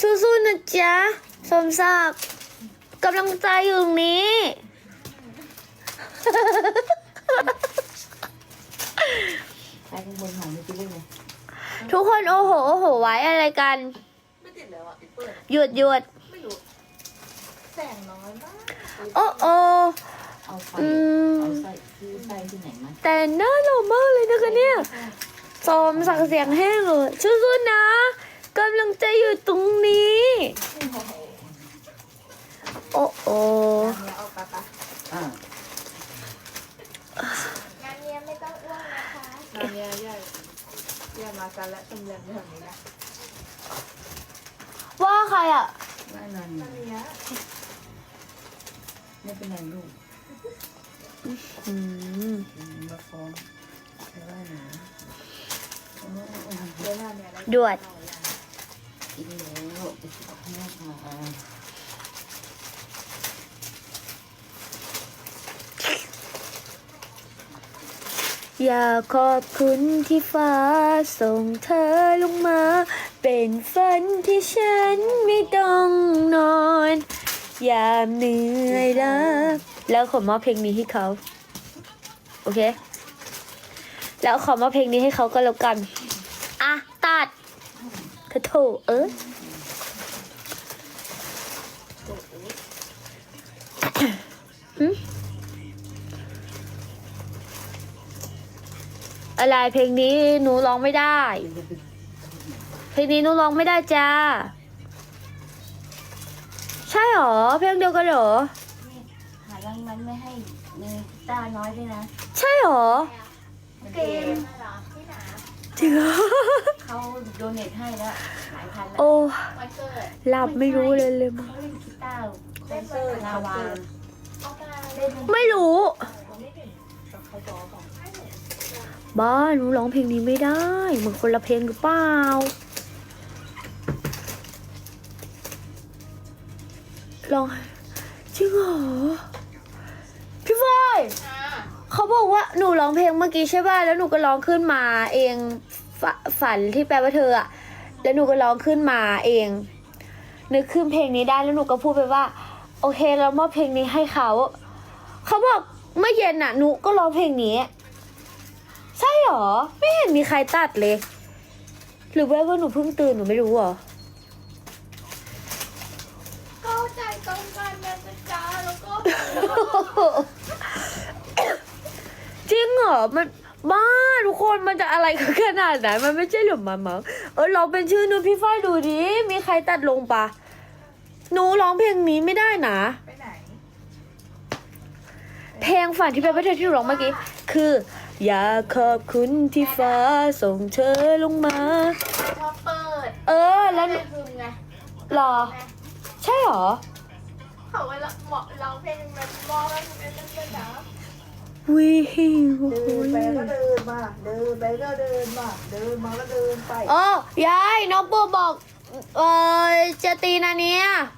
สู้ๆนะจ๊ะสมศักดิ์กำลังใจอยู่ตรงนี้ ไปข้างบนหอมไม่กินได้ไงทุกคนโอ้โหโอ้โหไว้อะไรกัน ไม่ติดแล้วอะปิดเปิดหยุดหยุดไม่รู้แสงน้อยมากโอ้โอ เอาไฟอืม เอาไส้คือไส้ที่ไหนมาแต่หน้าหล่อมากเลยนะคะเนี่ยสมศักดิ์เสียงแห้งเลยสู้ๆนะ กำลังใจอยู่ตรงนี้ โอ้โอเนี้ยเอาปะปะอ่างานเนี้ยไม่ต้องอ้วนนะคะงานเนี้ยใหญ่ใหญ่มากันและตำแหน่งแบบนี้นะว่าใครอะว่านอนงานเนี้ยไม่เป็นไรลูกอืมอืมมาฟ้องแต่ว่าหนูโอ้โหเดี๋ยวงานเนี้ยได้ดวด กินแล้วไปสุขภาพมาอยากขอบคุณที่ฟ้าส่งเธอลงมา เป็นฝันที่ฉันไม่ต้องนอน ยามเหนื่อยล้าแล้วขอมอบเพลงนี้ให้เขา โอเค แล้วขอมอบเพลงนี้ให้เขาก็แล้วกัน โถเอ้ยหึอะไรเพลงนี้หนูร้องไม่ได้ เพลงนี้หนูร้องไม่ได้จ้า ใช่หรอ เพลงเดียวกันเหรอ หารางวัลไม่ให้เนยตาน้อยด้วยนะ ใช่หรอ เกมเหรอที่ไหน จริงเหรอเขาโดเนทให้แล้วหลายพันแล้วโอ้วันเกิดหลับไม่รู้เลยเลยมั้งเขาเล่นกีตาร์คอนเสิร์ตลาวาเอามาเล่นไม่รู้ไม่ถึงกับเขาจอของบ้าหนูร้องเพลงนี้ไม่ได้ เหมือนคนละเพลงหรือเปล่าร้องจริงเหรอพี่ฟอยอ่าเขาบอกว่าหนูร้องเพลงเมื่อกี้ใช่ป่ะแล้วหนูก็ร้องขึ้นมาเอง ฝฝันที่แปลว่าเธออะแล้วหนูก็ร้องขึ้นมาเอง นึกขึ้นเพลงนี้ได้แล้วหนูก็พูดไปว่า โอเคเรามอบเพลงนี้ให้เขา เขาบอกเมื่อเย็นน่ะหนูก็ร้องเพลงนี้ ใช่หรอ ไม่เห็นมีใครตัดเลย หรือว่าว่าหนูเพิ่งตื่นหนูไม่รู้หรอเข้าใจตรงกันนะจ๊ะจ้าแล้วก็ จริงเหรอมัน บ้าทุกคนมันจะอะไรกันขนาดไหนมันไม่ใช่หรือมามั้งเออเราเป็นชื่อหนูพี่ฝ้ายดูดิมีใครตัดลงปะหนูร้องเพลงนี้ไม่ได้นะ ไปไหนเพลงฝันที่เป็นประเทศที่หนูร้องเมื่อกี้ คือ อยากขอบคุณที่ฟ้าส่งเธอลงมาพอเปิดเออ แล้วหนูได้คืนไงหรอ ใช่หรอ เขาเวลาเหมาะร้องเพลงมันมองแล้วมันเป็นเรื่องนะ วิวเดินไปก็เดินมา เดินไปก็เดินมา เดินมาก็เดินไป โอ้ยายน้องปูบอก เออจะตีนาเนี้ยเ